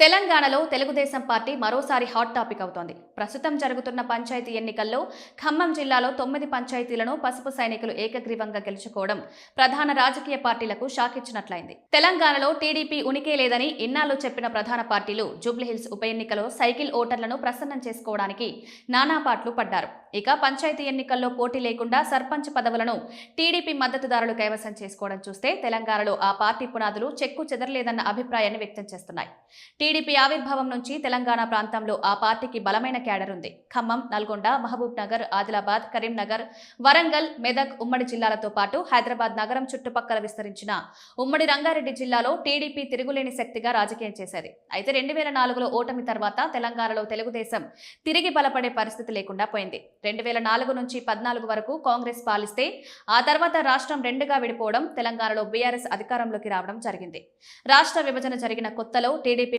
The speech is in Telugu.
తెలంగాణలో తెలుగుదేశం పార్టీ మరోసారి హాట్ టాపిక్ అవుతోంది. ప్రస్తుతం జరుగుతున్న పంచాయతీ ఎన్నికల్లో ఖమ్మం జిల్లాలో తొమ్మిది పంచాయతీలను పసుపు సైనికులు ఏకగ్రీవంగా గెలుచుకోవడం ప్రధాన రాజకీయ పార్టీలకు షాక్ ఇచ్చినట్లయింది. తెలంగాణలో టీడీపీ ఉనికే లేదని ఇన్నాళ్ళు చెప్పిన ప్రధాన పార్టీలు జూబ్లీహిల్స్ ఉప ఎన్నికలో సైకిల్ ఓటర్లను ప్రసన్నం చేసుకోవడానికి నానాపాట్లు పడ్డారు. ఇక పంచాయతీ ఎన్నికల్లో పోటీ లేకుండా సర్పంచ్ పదవులను టీడీపీ మద్దతుదారులు కైవసం చేసుకోవడం చూస్తే తెలంగాణలో ఆ పార్టీ పునాదులు చెక్కు చెదరలేదన్న అభిప్రాయాన్ని వ్యక్తం చేస్తున్నాయి. టీడీపీ ఆవిర్భావం నుంచి తెలంగాణ ప్రాంతంలో ఆ పార్టీకి బలమైన క్యాడర్ ఉంది. ఖమ్మం నల్గొండ మహబూబ్ నగర్ ఆదిలాబాద్ కరీంనగర్ వరంగల్ మెదక్ ఉమ్మడి జిల్లాలతో పాటు హైదరాబాద్ నగరం చుట్టుపక్కల విస్తరించిన ఉమ్మడి రంగారెడ్డి జిల్లాలో టీడీపీ తిరుగులేని శక్తిగా రాజకీయం చేసేది. అయితే రెండు వేల నాలుగులో ఓటమి తర్వాత తెలంగాణలో తెలుగుదేశం తిరిగి బలపడే పరిస్థితి లేకుండా పోయింది. రెండు వేల నాలుగు నుంచి పద్నాలుగు వరకు కాంగ్రెస్ పాలిస్తే ఆ తర్వాత రాష్ట్రం రెండుగా విడిపోవడం తెలంగాణలో బీఆర్ఎస్ అధికారంలోకి రావడం జరిగింది. రాష్ట్ర విభజన జరిగిన కొత్తలో టీడీపీ